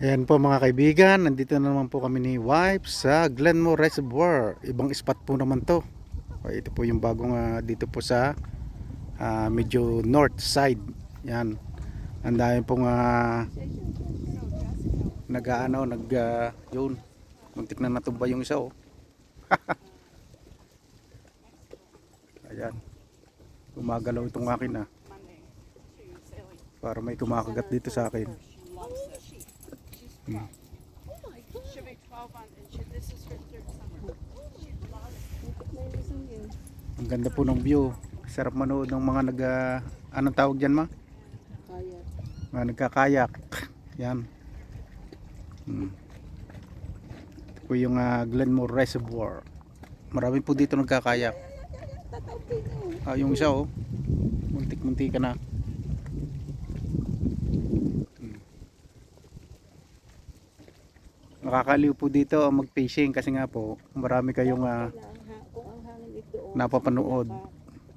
Ayan po mga kaibigan, nandito na naman po kami ni wife sa Glenmore Reservoir. Ibang spot po naman to. Ito po yung bagong ah, dito po sa ah, medyo north side. Yan. Ang dami pong uh, nag-ano, nag ah, yun. Muntik na natumba yung isa oh. Ayan. Gumagalaw itong akin ah. Para may kumakagat dito sa akin. Hmm. She'll be 12 on, and she, this is her third summer. She loves it. Ang ganda po ng view. Sarap manood ng mga nag ah, anong tawag diyan ma? Kaya. Mga nagkakayak. Yan. Hmm. Ito po yung ah, Glenmore Reservoir. Marami po dito nagkakayak. Ah, yung isa oh. Muntik-muntik ka na. Nakakaliw po dito ang mag-fishing kasi nga po marami kayong doon. napapanood.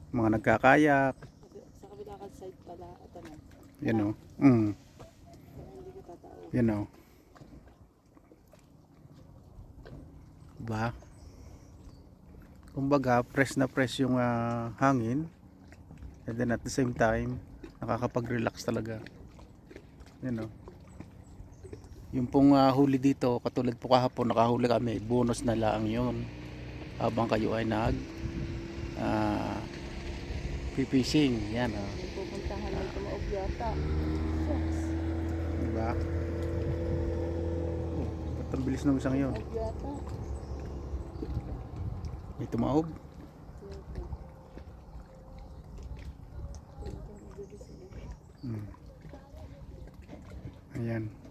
Mga nagkakayak. Sa kabila ka side pala. At ano. Yan o. Mm. Tatao. Yan o. Diba? Kumbaga, press na press yung ah, hangin. And then at the same time, nakakapag-relax talaga. Yan o. Yung pong ah, huli dito, katulad po kahapon, nakahuli kami. Bonus na lang yun. Habang kayo ay nag ah, fishing. Yan o. May pupuntahan ng tumaog yata. Diba? Oh, ba't ang bilis ng isang yun? May tumaob. Hmm. Ayan.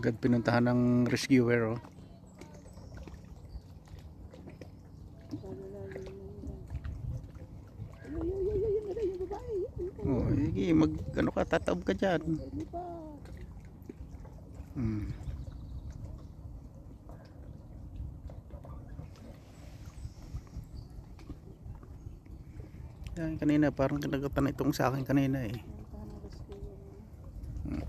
Agad pinuntahan ng rescuer oh. Oh, sige, mag ano ka, tataob ka diyan. Hmm. Yan, kanina parang kinagatan na itong sa akin kanina eh. Hmm.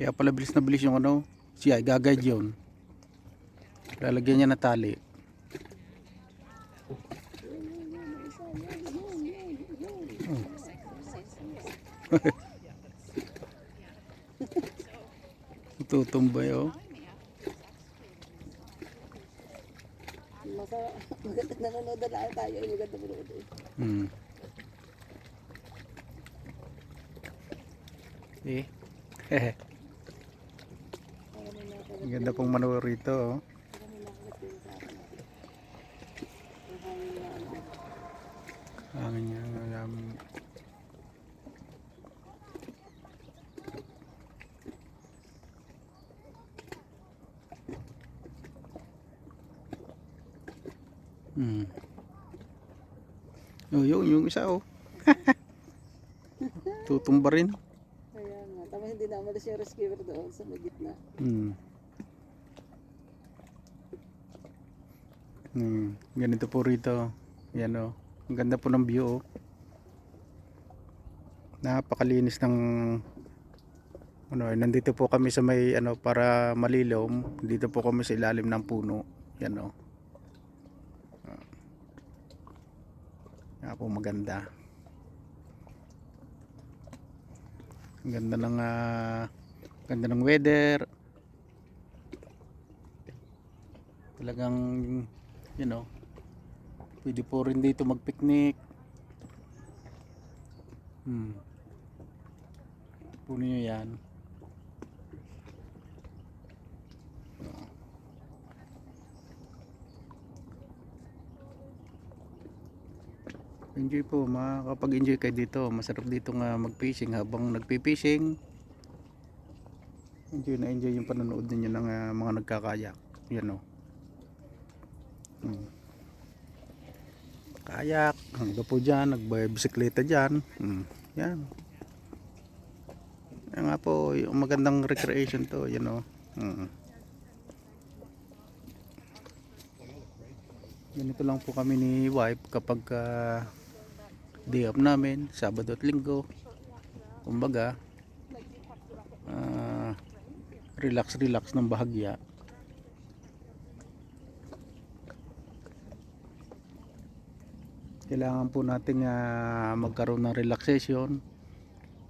Kaya pala bilis na bilis yung ano, siya gagayad yun. Lalagyan niya na tali. Tutumbay oh. Maganda nanonood na tayo. Ay, maganda manood. Hmm. Eh. Hehe. Ang ganda pong manood rito oh. Hangin niya. Um, Hmm. Oh, yun, yung isa oh. Tutumba rin. Kaya nga. Tama hindi na umalis yung rescuer doon sa may gitna. Hmm. Hmm. Ganito po rito. Yan oh. Ang ganda po ng view oh. Napakalinis ng ano, eh, nandito po kami sa may ano para malilom. Dito po kami sa ilalim ng puno. Yan oh. Ah. Yan po maganda. Ang ganda ng ah, ganda ng weather. Talagang you know, pwede po rin dito mag-picnic. Hmm. Puno nyo yan. Enjoy po, makakapag-enjoy kayo dito. Masarap dito nga mag-fishing habang nagpi-fishing. Enjoy na enjoy yung panonood ninyo ng ah, mga nagkakayak. Yan o. Hmm. Kayak, ang po dyan, nagbisikleta dyan. Hmm. Yan. Yan nga po, yung magandang recreation to, you know. Mm. Ganito lang po kami ni wife kapag ah, day off namin, Sabado at Linggo. Kumbaga, ah, relax relax ng bahagya. Kailangan po nating ah, magkaroon ng relaxation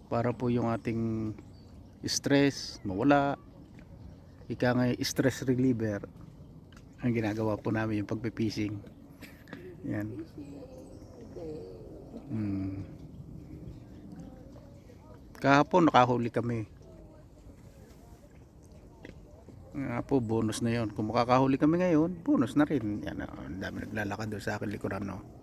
para po yung ating stress mawala. Ika nga stress reliever ang ginagawa po namin yung pagpipishing. Yan. Hmm. Kahapon nakahuli kami. Nga po, bonus na yon. Kung makakahuli kami ngayon, bonus na rin. Yan, oh, ang dami naglalakad doon sa akin likuran, no.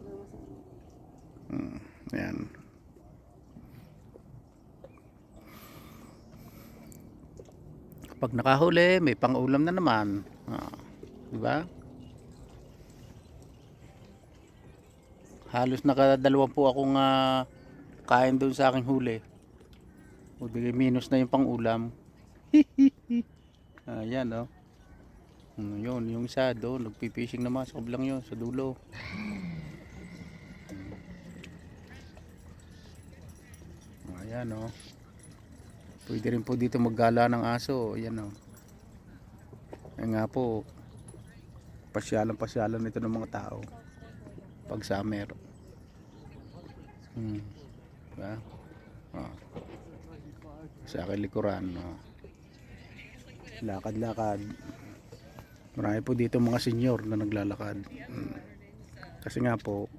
Pag nakahuli, may pang-ulam na naman. Ah, di ba? Halos nakadalawa po akong ah, kain doon sa aking huli. O di minus na yung pang-ulam. Ayan, oh. Hmm, yun, yung isa doon, nagpipishing naman sa kablang yun, sa dulo. Ayan, oh. Pwede rin po dito maggala ng aso. Ayan, oh. Ayan nga po, pasyalan-pasyalan ito ng mga tao. Pag summer. Hmm. Diba? Oh. Sa akin likuran, oh. Lakad-lakad. Marami po dito mga senyor na naglalakad. Hmm. Kasi nga po,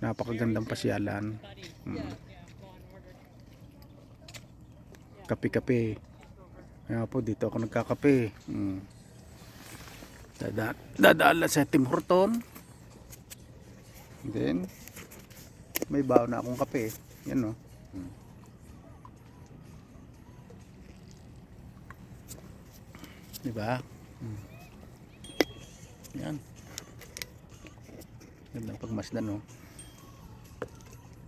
napakagandang pasyalan. Hmm. Kape-kape. Kaya po dito ako nagkakape. Hmm. Dada dadaan lang sa Tim Horton. Then, may baon na akong kape. Yan o. Hmm. Diba? Hmm. Yan. Gandang pagmasdan no.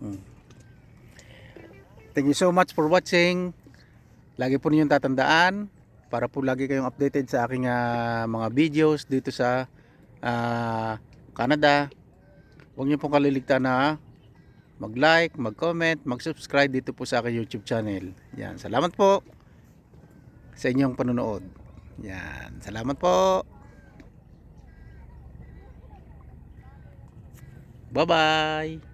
Hmm. Thank you so much for watching. Lagi po ninyong tatandaan para po lagi kayong updated sa aking ah, mga videos dito sa ah, Canada. Huwag niyo pong kaliligtaan na mag-like, mag-comment, mag-subscribe dito po sa aking YouTube channel. Yan. Salamat po sa inyong panonood. Yan. Salamat po. Bye-bye.